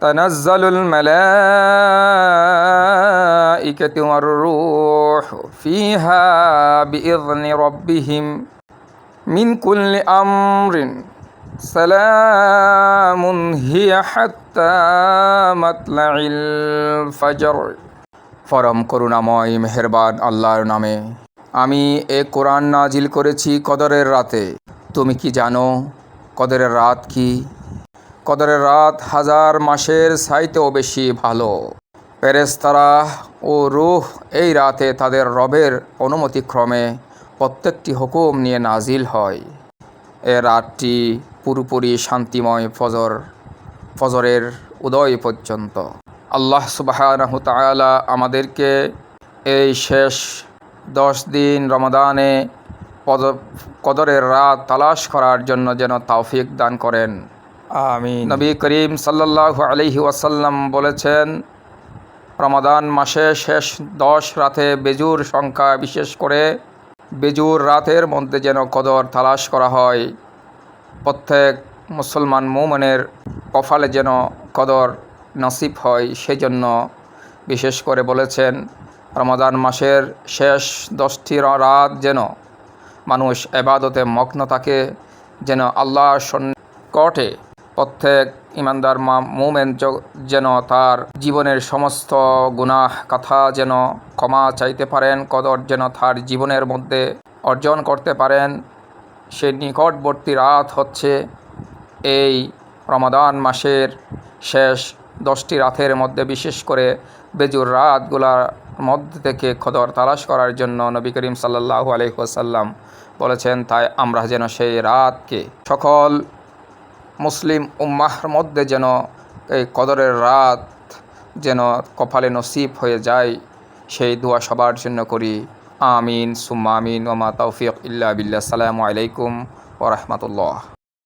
تنزل الملائكة والروح فيها بإذن ربهم من كل أمر سلام هي حتى مطلع الفجر পরম করুণাময় মেহেরবান আল্লাহর নামে আমি এ কোরআন নাজিল করেছি কদরের রাতে তুমি কি জানো কদরের রাত কি কদরের রাত হাজার মাসের চাইতেও বেশি ভালো। পেরেস্তারা ও রুহ এই রাতে তাদের রবের অনুমতিক্রমে প্রত্যেকটি হুকুম নিয়ে নাজিল হয়। এ রাতটি পুরোপুরি শান্তিময় ফজর, ফজরের উদয় পর্যন্ত। আল্লাহ তাআলা আমাদেরকে এই শেষ দশ দিন রমাদানে কদরের রাত তালাশ করার জন্য যেন তৌফিক দান করেন। আমি নবী করিম সাল্লাল্লাহু আলাইহি ওয়াসাল্লাম বলেছেন, রমাদান মাসে শেষ দশ রাতে বেজুর সংখ্যা বিশেষ করে বেজুর রাতের মধ্যে যেন কদর তালাশ করা হয়। প্রত্যেক মুসলমান মোমনের কফালে যেন কদর নসিব হয়, সেজন্য বিশেষ করে বলেছেন, রমাদান মাসের শেষ দশটি রাত যেন মানুষ এবাদতে মগ্ন থাকে, যেন আল্লাহর সন্কটে প্রত্যেক ইমানদার মোমেন যেন তার জীবনের সমস্ত গুনাহ কথা যেন ক্ষমা চাইতে পারেন, কদর যেন তার জীবনের মধ্যে অর্জন করতে পারেন। সে নিকটবর্তী রাত হচ্ছে এই রমাদান মাসের শেষ দশটি রাতের মধ্যে, বিশেষ করে বেজুর রাতগুলার মধ্যে থেকে খদর তালাশ করার জন্য নবী করিম সাল্লাহ আলহিহাসাল্লাম বলেছেন, তাই আমরা যেন সেই রাতকে সকল মুসলিম উম্মাহর মধ্যে যেন এই কদরের রাত যেন কপালে নসিব হয়ে যায়, সেই দোয়া সবার জন্য করি। আমিন, সুম্মা আমিন ওমা তৌফিক ইল্লা বিল্লা সালামু আলাইকুম ওরহমতুল্লাহ